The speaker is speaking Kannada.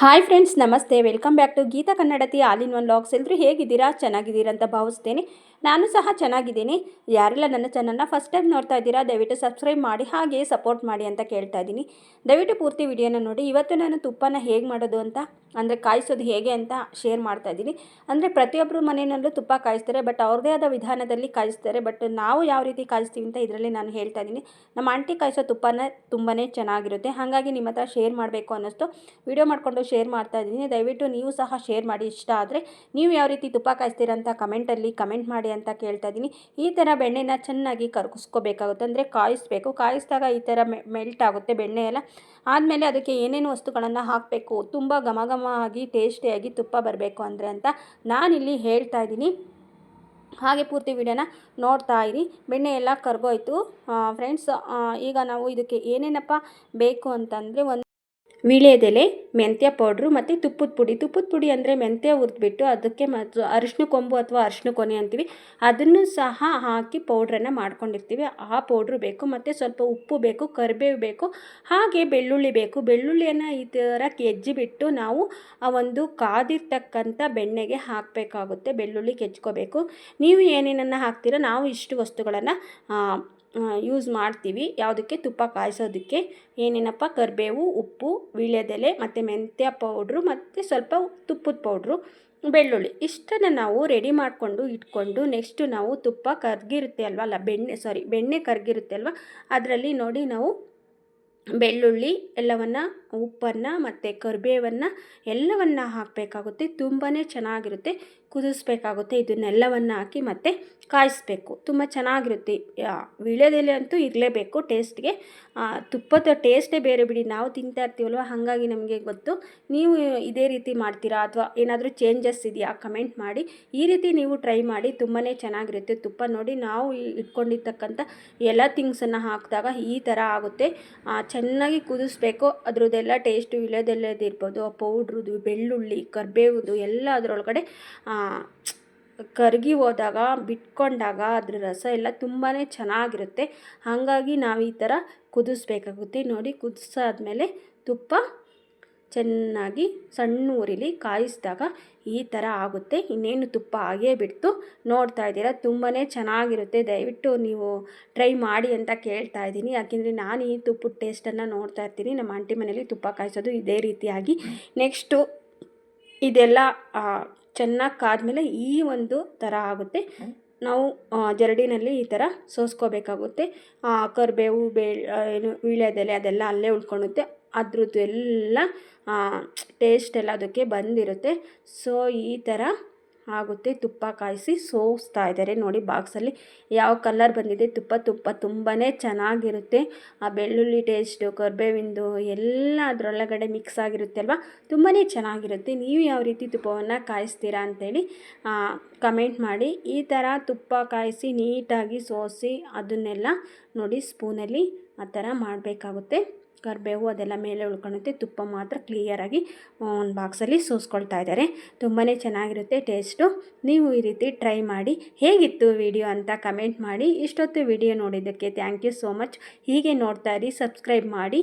ಹಾಯ್ ಫ್ರೆಂಡ್ಸ್ ನಮಸ್ತೆ. Welcome back to Geetha Kannadathi all in one logs ಎಲ್ಲರೂ ಹೇಗಿದ್ದೀರಾ? ಚೆನ್ನಾಗಿದ್ದೀರಾ ಅಂತ ಭಾವಿಸ್ತೇನೆ. ನಾನು ಸಹ ಚೆನ್ನಾಗಿದ್ದೀನಿ. ಯಾರೆಲ್ಲ ನನ್ನ ಚಾನಲ್ನ ಫಸ್ಟ್ ಟೈಮ್ ನೋಡ್ತಾ ಇದ್ದೀರಾ, ದಯವಿಟ್ಟು ಸಬ್ಸ್ಕ್ರೈಬ್ ಮಾಡಿ ಹಾಗೆ ಸಪೋರ್ಟ್ ಮಾಡಿ ಅಂತ ಕೇಳ್ತಾ ಇದ್ದೀನಿ. ದಯವಿಟ್ಟು ಪೂರ್ತಿ ವಿಡಿಯೋನ ನೋಡಿ. ಇವತ್ತು ನಾನು ತುಪ್ಪನ ಹೇಗೆ ಮಾಡೋದು ಅಂತ, ಅಂದರೆ ಕಾಯಿಸೋದು ಹೇಗೆ ಅಂತ ಶೇರ್ ಮಾಡ್ತಾ ಇದ್ದೀನಿ. ಅಂದರೆ ಪ್ರತಿಯೊಬ್ಬರು ಮನೆಯಲ್ಲೂ ತುಪ್ಪ ಕಾಯಿಸ್ತಾರೆ ಬಟ್ ಅವ್ರದ್ದೇ ಆದ ವಿಧಾನದಲ್ಲಿ ಕಾಯಿಸ್ತಾರೆ ಬಟ್ ನಾವು ಯಾವ ರೀತಿ ಕಾಯಿಸ್ತೀವಿ ಅಂತ ಇದರಲ್ಲಿ ನಾನು ಹೇಳ್ತಾ ಇದ್ದೀನಿ. ನಮ್ಮ ಆಂಟಿ ಕಾಯಿಸೋ ತುಪ್ಪನ ತುಂಬಾ ಚೆನ್ನಾಗಿರುತ್ತೆ. ಹಾಗಾಗಿ ನಿಮ್ಮ ಹತ್ರ ಶೇರ್ ಮಾಡಬೇಕು ಅನ್ನಿಸ್ತು. ವಿಡಿಯೋ ಮಾಡಿಕೊಂಡು ಶೇರ್ ಮಾಡ್ತಾ ಇದ್ದೀನಿ. ದಯವಿಟ್ಟು ನೀವು ಸಹ ಶೇರ್ ಮಾಡಿ. ಇಷ್ಟ ಆದರೆ ನೀವು ಯಾವ ರೀತಿ ತುಪ್ಪ ಕಾಯಿಸ್ತೀರ ಅಂತ ಕಮೆಂಟಲ್ಲಿ ಕಮೆಂಟ್ ಮಾಡಿ. ಅಂತ ಕೇಳ್ತಾ ಇದ್ದೀನಿ. ಈ ಥರ ಬೆಣ್ಣೆನ ಚೆನ್ನಾಗಿ ಕರ್ಗಿಸ್ಕೋಬೇಕಾಗುತ್ತೆ ಅಂದರೆ ಕಾಯಿಸ್ಬೇಕು. ಕಾಯಿಸಿದಾಗ ಈ ಥರ ಮೆಲ್ಟ್ ಆಗುತ್ತೆ ಬೆಣ್ಣೆ ಎಲ್ಲ. ಆದಮೇಲೆ ಅದಕ್ಕೆ ಏನೇನು ವಸ್ತುಗಳನ್ನು ಹಾಕಬೇಕು? ತುಂಬ ಘಮ ಆಗಿ ಟೇಸ್ಟಿಯಾಗಿ ತುಪ್ಪ ಬರಬೇಕು ಅಂದರೆ ಅಂತ ನಾನಿಲ್ಲಿ ಹೇಳ್ತಾ ಇದ್ದೀನಿ. ಹಾಗೆ ಪೂರ್ತಿ ವಿಡಿಯೋನ ನೋಡ್ತಾ ಇರಿ. ಬೆಣ್ಣೆ ಎಲ್ಲ ಕರ್ಗೋಯ್ತು. ಫ್ರೆಂಡ್ಸ್ ಈಗ ನಾವು ಇದಕ್ಕೆ ಏನೇನಪ್ಪ ಬೇಕು ಅಂತಂದರೆ ಒಂದು ವೀಳ್ಯದೆಲೆ, ಮೆಂತ್ಯ ಪೌಡ್ರು ಮತ್ತು ತುಪ್ಪದ ಪುಡಿ. ತುಪ್ಪದ ಪುಡಿ ಅಂದರೆ ಮೆಂತ್ಯ ಹುರಿದ್ಬಿಟ್ಟು ಅದಕ್ಕೆ ಮತ್ತು ಅರಿಶಿನ ಕೊಂಬು ಅಥವಾ ಅರಿಶಿನ ಕೊನೆ ಅಂತೀವಿ. ಅದನ್ನು ಸಹ ಹಾಕಿ ಪೌಡ್ರನ್ನು ಮಾಡ್ಕೊಂಡಿರ್ತೀವಿ. ಆ ಪೌಡ್ರು ಬೇಕು, ಮತ್ತು ಸ್ವಲ್ಪ ಉಪ್ಪು ಬೇಕು, ಕರಿಬೇವು ಬೇಕು, ಹಾಗೆ ಬೆಳ್ಳುಳ್ಳಿ ಬೇಕು. ಬೆಳ್ಳುಳ್ಳಿಯನ್ನು ಈ ಥರ ಕೆಜ್ಜಿಬಿಟ್ಟು ನಾವು ಆ ಒಂದು ಕಾದಿರ್ತಕ್ಕಂಥ ಬೆಣ್ಣೆಗೆ ಹಾಕಬೇಕಾಗುತ್ತೆ. ಬೆಳ್ಳುಳ್ಳಿ ಕೆಚ್ಕೋಬೇಕು ನೀವು ಏನೇನನ್ನು ಹಾಕ್ತೀರೋ ನಾವು ಇಷ್ಟು ವಸ್ತುಗಳನ್ನು ಯೂಸ್ ಮಾಡ್ತೀವಿ. ಯಾವುದಕ್ಕೆ? ತುಪ್ಪ ಕಾಯಿಸೋದಕ್ಕೆ. ಏನೇನಪ್ಪ? ಕರಿಬೇವು, ಉಪ್ಪು, ವೀಳ್ಯದೆಲೆ, ಮತ್ತು ಮೆಂತ್ಯ ಪೌಡ್ರು ಮತ್ತು ಸ್ವಲ್ಪ ತುಪ್ಪದ ಪೌಡ್ರು ಬೆಳ್ಳುಳ್ಳಿ. ಇಷ್ಟನ್ನು ನಾವು ರೆಡಿ ಮಾಡಿಕೊಂಡು ಇಟ್ಕೊಂಡು ನೆಕ್ಸ್ಟು ನಾವು ತುಪ್ಪ ಕರ್ಗಿರುತ್ತೆ ಅಲ್ವಲ್ಲ? ಬೆಣ್ಣೆ ಸಾರಿ ಬೆಣ್ಣೆ ಕರ್ಗಿರುತ್ತೆ ಅಲ್ವಾ? ಅದರಲ್ಲಿ ನೋಡಿ ನಾವು ಬೆಳ್ಳುಳ್ಳಿ, ಎಲ್ಲವನ್ನು, ಉಪ್ಪನ್ನು ಮತ್ತು ಕರಿಬೇವನ್ನು ಎಲ್ಲವನ್ನು ಹಾಕಬೇಕಾಗುತ್ತೆ. ತುಂಬಾ ಚೆನ್ನಾಗಿರುತ್ತೆ. ಕುದಿಸ್ಬೇಕಾಗುತ್ತೆ. ಇದನ್ನೆಲ್ಲವನ್ನು ಹಾಕಿ ಮತ್ತೆ ಕಾಯಿಸ್ಬೇಕು. ತುಂಬ ಚೆನ್ನಾಗಿರುತ್ತೆ. ವೀಳ್ಯದೆಲೆ ಅಂತೂ ಇರಲೇಬೇಕು ಟೇಸ್ಟ್ಗೆ. ತುಪ್ಪದ ಟೇಸ್ಟೇ ಬೇರೆ ಬಿಡಿ. ನಾವು ತಿಂತಾ ಇರ್ತೀವಲ್ವ? ಹಾಗಾಗಿ ನಮಗೆ ಗೊತ್ತು. ನೀವು ಇದೇ ರೀತಿ ಮಾಡ್ತೀರಾ? ಅಥವಾ ಏನಾದರೂ ಚೇಂಜಸ್ ಇದೆಯಾ? ಕಮೆಂಟ್ ಮಾಡಿ. ಈ ರೀತಿ ನೀವು ಟ್ರೈ ಮಾಡಿ. ತುಂಬಾ ಚೆನ್ನಾಗಿರುತ್ತೆ ತುಪ್ಪ ನೋಡಿ. ನಾವು ಇಟ್ಕೊಂಡಿರ್ತಕ್ಕಂಥ ಎಲ್ಲ ಥಿಂಗ್ಸನ್ನು ಹಾಕಿದಾಗ ಈ ಥರ ಆಗುತ್ತೆ. ಚೆನ್ನಾಗಿ ಕುದಿಸ್ಬೇಕು. ಅದರದ್ದೆಲ್ಲ ಟೇಸ್ಟು ಇಳೆದೆಲ್ಲದಿರ್ಬೋದು ಆ ಪೌಡ್ರದ್ದು ಬೆಳ್ಳುಳ್ಳಿ, ಕರಿಬೇವುದು ಎಲ್ಲ ಅದರೊಳಗಡೆ ಕರಗಿ ಹೋದಾಗ, ಬಿಟ್ಕೊಂಡಾಗ ಅದ್ರ ರಸ ಎಲ್ಲ ತುಂಬಾ ಚೆನ್ನಾಗಿರುತ್ತೆ. ಹಾಗಾಗಿ ನಾವು ಈ ಥರ ಕುದಿಸ್ಬೇಕಾಗುತ್ತೆ. ನೋಡಿ ಕುದಿಸಾದ್ಮೇಲೆ ತುಪ್ಪ ಚೆನ್ನಾಗಿ ಸಣ್ಣ ಉರಿಲಿ ಕಾಯಿಸಿದಾಗ ಈ ಥರ ಆಗುತ್ತೆ. ಇನ್ನೇನು ತುಪ್ಪ ಹಾಗೇ ಬಿಡ್ತು. ನೋಡ್ತಾ ಇದ್ದೀರಾ? ತುಂಬಾ ಚೆನ್ನಾಗಿರುತ್ತೆ. ದಯವಿಟ್ಟು ನೀವು ಟ್ರೈ ಮಾಡಿ ಅಂತ ಕೇಳ್ತಾ ಇದ್ದೀನಿ. ಯಾಕೆಂದರೆ ನಾನು ಈ ತುಪ್ಪದ ಟೇಸ್ಟನ್ನು ನೋಡ್ತಾ ಇರ್ತೀನಿ. ನಮ್ಮ ಆಂಟಿ ಮನೇಲಿ ತುಪ್ಪ ಕಾಯಿಸೋದು ಇದೇ ರೀತಿಯಾಗಿ. ನೆಕ್ಸ್ಟು ಇದೆಲ್ಲ ಚೆನ್ನಾಗಿ ಕಾದ್ಮೇಲೆ ಈ ಒಂದು ಥರ ಆಗುತ್ತೆ. ನಾವು ಜರಡಿನಲ್ಲಿ ಈ ಥರ ಸೋಸ್ಕೋಬೇಕಾಗುತ್ತೆ. ಕರಿಬೇವು ಬೇ ಏನು ವೀಳ್ಯದೆಲೆ ಅದೆಲ್ಲ ಅಲ್ಲೇ ಉಳ್ಕೊಳುತ್ತೆ ಅದ್ರದ್ದು ಎಲ್ಲ ಟೇಸ್ಟ್ ಎಲ್ಲ ಅದಕ್ಕೆ ಬಂದಿರುತ್ತೆ. ಸೊ ಈ ಥರ ಆಗುತ್ತೆ. ತುಪ್ಪ ಕಾಯಿಸಿ ಸೋಸ್ತಾ ಇದ್ದಾರೆ. ನೋಡಿ, ಬಾಕ್ಸಲ್ಲಿ ಯಾವ ಕಲರ್ ಬಂದಿದೆ. ತುಪ್ಪ ತುಪ್ಪ ತುಂಬಾ ಚೆನ್ನಾಗಿರುತ್ತೆ. ಆ ಬೆಳ್ಳುಳ್ಳಿ ಟೇಸ್ಟು ಕರ್ಬೇವಿಂದು ಎಲ್ಲ ಅದರೊಳಗಡೆ ಮಿಕ್ಸ್ ಆಗಿರುತ್ತೆ ಅಲ್ವಾ? ತುಂಬಾ ಚೆನ್ನಾಗಿರುತ್ತೆ. ನೀವು ಯಾವ ರೀತಿ ತುಪ್ಪವನ್ನು ಕಾಯಿಸ್ತೀರಾ ಅಂಥೇಳಿ ಕಮೆಂಟ್ ಮಾಡಿ. ಈ ಥರ ತುಪ್ಪ ಕಾಯಿಸಿ ನೀಟಾಗಿ ಸೋಸಿ ಅದನ್ನೆಲ್ಲ ನೋಡಿ ಸ್ಪೂನಲ್ಲಿ ಆ ಥರ ಮಾಡಬೇಕಾಗುತ್ತೆ. ಕರಿಬೇವು ಅದೆಲ್ಲ ಮೇಲೆ ಉಳ್ಕೊಳುತ್ತೆ ತುಪ್ಪ ಮಾತ್ರ ಕ್ಲಿಯರಾಗಿ ಒಂದು ಬಾಕ್ಸಲ್ಲಿ ಸೂಸ್ಕೊಳ್ತಾ ಇದ್ದಾರೆ. ತುಂಬಾ ಚೆನ್ನಾಗಿರುತ್ತೆ ಟೇಸ್ಟು ನೀವು ಈ ರೀತಿ ಟ್ರೈ ಮಾಡಿ, ಹೇಗಿತ್ತು ವಿಡಿಯೋ ಅಂತ ಕಮೆಂಟ್ ಮಾಡಿ. ಇಷ್ಟೊತ್ತು ವಿಡಿಯೋ ನೋಡಿದ್ದಕ್ಕೆ ಥ್ಯಾಂಕ್ ಯು ಸೋ ಮಚ್ ಹೀಗೆ ನೋಡ್ತಾ ಇರಿ ಸಬ್ಸ್ಕ್ರೈಬ್ ಮಾಡಿ.